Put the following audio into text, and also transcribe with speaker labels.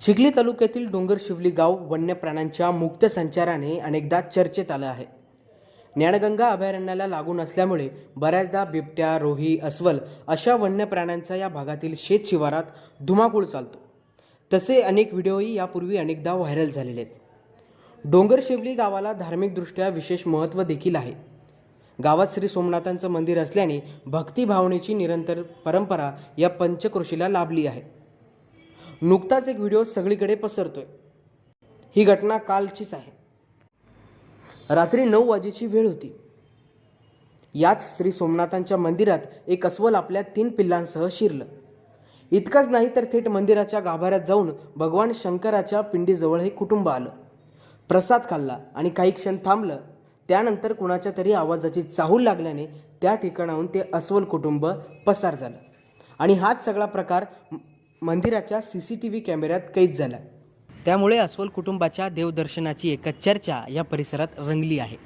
Speaker 1: चिखली तालुक्यातील डोंगर शिवली गाव वन्य प्राण्यांच्या मुक्त संचाराने अनेकदा चर्चेत आलं आहे. ज्ञानगंगा अभयारण्याला लागून असल्यामुळे बऱ्याचदा बिबट्या रोही अस्वल अशा वन्य प्राण्यांचा या भागातील शेत शिवारात धुमाकूळ चालतो. तसे अनेक व्हिडिओही यापूर्वी अनेकदा व्हायरल झालेले आहेत. डोंगर शिवली गावाला धार्मिकदृष्ट्या विशेष महत्त्व देखील आहे. गावात श्री सोमनाथांचं मंदिर असल्याने भक्तिभावनेची निरंतर परंपरा या पंचक्रोशीला लाभली आहे. नुकताच एक व्हिडिओ सगळीकडे पसरतोय. ही घटना कालचीच आहे. रात्री नऊ वाजेची वेळ होती. याच श्री सोमनाथांच्या मंदिरात एक अस्वल आपल्या तीन पिल्लांसह शिरलं. इतकंच नाही तर थेट मंदिराच्या गाभाऱ्यात जाऊन भगवान शंकराच्या पिंडीजवळ हे कुटुंब आलं. प्रसाद खाल्ला आणि काही क्षण थांबलं. त्यानंतर कुणाच्या तरी आवाजाची चाहूल लागल्याने त्या ठिकाणाहून ते अस्वल कुटुंब पसार झालं. आणि हाच सगळा प्रकार मंदिराच्या सी सी टी व्ही कॅमेऱ्यात कैद झाला. त्यामुळे अस्वल कुटुंबाच्या देवदर्शनाची एक चर्चा या परिसरात रंगली आहे.